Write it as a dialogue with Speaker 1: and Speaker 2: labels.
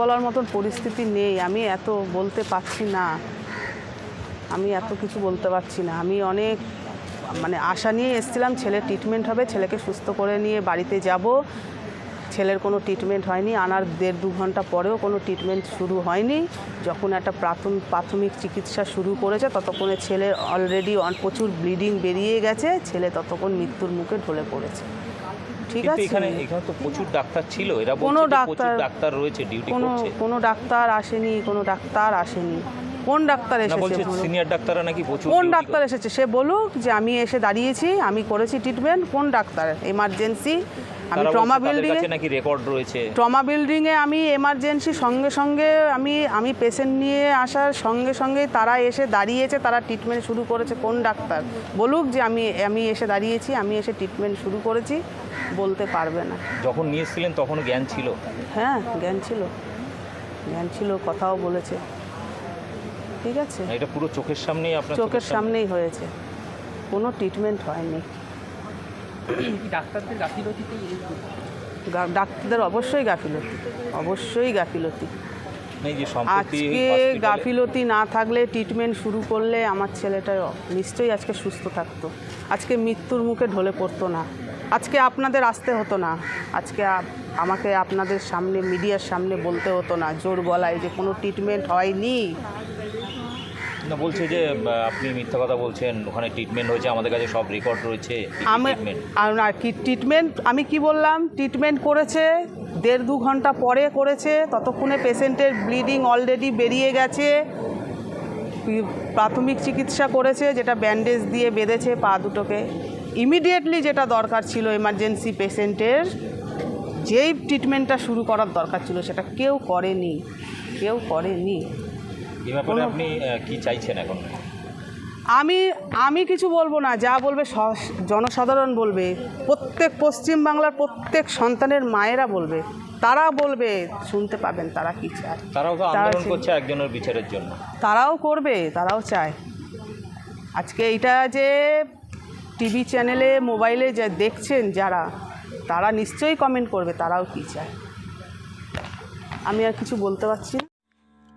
Speaker 1: বলার মতন পরিস্থিতি নেই। আমি এত বলতে পারছি না। আমি এত কিছু বলতে পারছি না। আমি অনেক মানে আশা নিয়ে এসেছিলাম, ছেলে ট্রিটমেন্ট হবে, ছেলেকে সুস্থ করে নিয়ে বাড়িতে যাব। ছেলের কোনো ট্রিটমেন্ট হয়নি আনার দেড় দু ঘণ্টা পরেও কোনো ট্রিটমেন্ট শুরু হয়নি। যখন একটা প্রাথমিক প্রাথমিক চিকিৎসা শুরু করেছে ততক্ষণে ছেলের অলরেডি প্রচুর ব্লিডিং বেরিয়ে গেছে ছেলে ততক্ষণ মৃত্যুর মুখে ঢলে পড়েছে। ঠিক আছে?
Speaker 2: এখানে এখানে তো প্রচুর ডাক্তার ছিল এরা
Speaker 1: কোনো ডাক্তার-
Speaker 2: ডাক্তার রয়েছে ডিউটি
Speaker 1: কোনো
Speaker 2: করছে।
Speaker 1: কোনো ডাক্তার আসেনি কোনো ডাক্তার আসেনি। কোন ডাক্তার এসেছে
Speaker 2: সিনিয়র ডাক্তাররা নাকি প্রচুর
Speaker 1: কোন ডাক্তার এসেছে? সে বলুক যে আমি এসে দাঁড়িয়েছি আমি করেছি ট্রিটমেন্ট কোন ডাক্তার? এমার্জেন্সি আমি ট্রমা
Speaker 2: বিল্ডিং নাকি রেকর্ড রয়েছে।
Speaker 1: ট্রমা বিল্ডিংয়ে আমি এমার্জেন্সি সঙ্গে সঙ্গে আমি আমি পেশেন্ট নিয়ে আসার সঙ্গে সঙ্গে তারা এসে দাঁড়িয়েছে তারা ট্রিটমেন্ট শুরু করেছে। কোন ডাক্তার? বলুক যে আমি আমি এসে দাঁড়িয়েছি আমি এসে ট্রিটমেন্ট শুরু করেছি বলতে পারবে না।
Speaker 2: যখন নিয়ে এসেছিলেন তখন জ্ঞান ছিল?
Speaker 1: হ্যাঁ জ্ঞান ছিল। জ্ঞান ছিল কথাও বলেছে। ঠিক আছে?
Speaker 2: এটা পুরো চোখের সামনেই আপনার
Speaker 1: চোখের সামনেই হয়েছে। কোনো ট্রিটমেন্ট হয়নি।
Speaker 3: ডাক্তারদের
Speaker 1: ডাক্তারদের অবশ্যই গাফিলতি অবশ্যই গাফিলতি। আজকে গাফিলতি না থাকলে ট্রিটমেন্ট শুরু করলে আমার ছেলেটা নিশ্চয়ই আজকে সুস্থ থাকতো। আজকে মৃত্যুর মুখে ঢলে পড়তো না। আজকে আপনাদের আসতে হতো না। আজকে আমাকে আপনাদের সামনে মিডিয়ার সামনে বলতে হতো না জোর গলায় যে কোনো ট্রিটমেন্ট হয়নি।
Speaker 2: না বলছে যে আপনি মিথ্যা কথা বলছেন ওখানে ট্রিটমেন্ট হয়েছে আমাদের কাছে সব রেকর্ড রয়েছে
Speaker 1: আমি না কি ট্রিটমেন্ট আমি কি বললাম? ট্রিটমেন্ট করেছে দেড় দু ঘণ্টা পরে করেছে ততক্ষণে পেশেন্টের ব্লিডিং অলরেডি বেরিয়ে গেছে। প্রাথমিক চিকিৎসা করেছে যেটা ব্যান্ডেজ দিয়ে বেঁধেছে পা দুটোকে। ইমিডিয়েটলি যেটা দরকার ছিল এমার্জেন্সি পেশেন্টের যেই ট্রিটমেন্টটা শুরু করার দরকার ছিল সেটা কেউ করেনি কেউ করেনি।
Speaker 2: ব্যাপারে আপনি কি চাইছেন এখন?
Speaker 1: আমি আমি কিছু বলব না যা বলবে জনসাধারণ বলবে প্রত্যেক পশ্চিম বাংলার প্রত্যেক সন্তানের মায়েরা বলবে তারা বলবে শুনতে পাবেন তারা কি চায়।
Speaker 2: তারাও তো আন্দোলন করছে একজনের বিচারের জন্য।
Speaker 1: তারাও করবে তারাও চায়। আজকে এইটা যে টিভি চ্যানেলে মোবাইলে যা দেখছেন যারা তারা নিশ্চয়ই কমেন্ট করবে তারাও কি চায়। আমি আর কিছু বলতে পারছি না।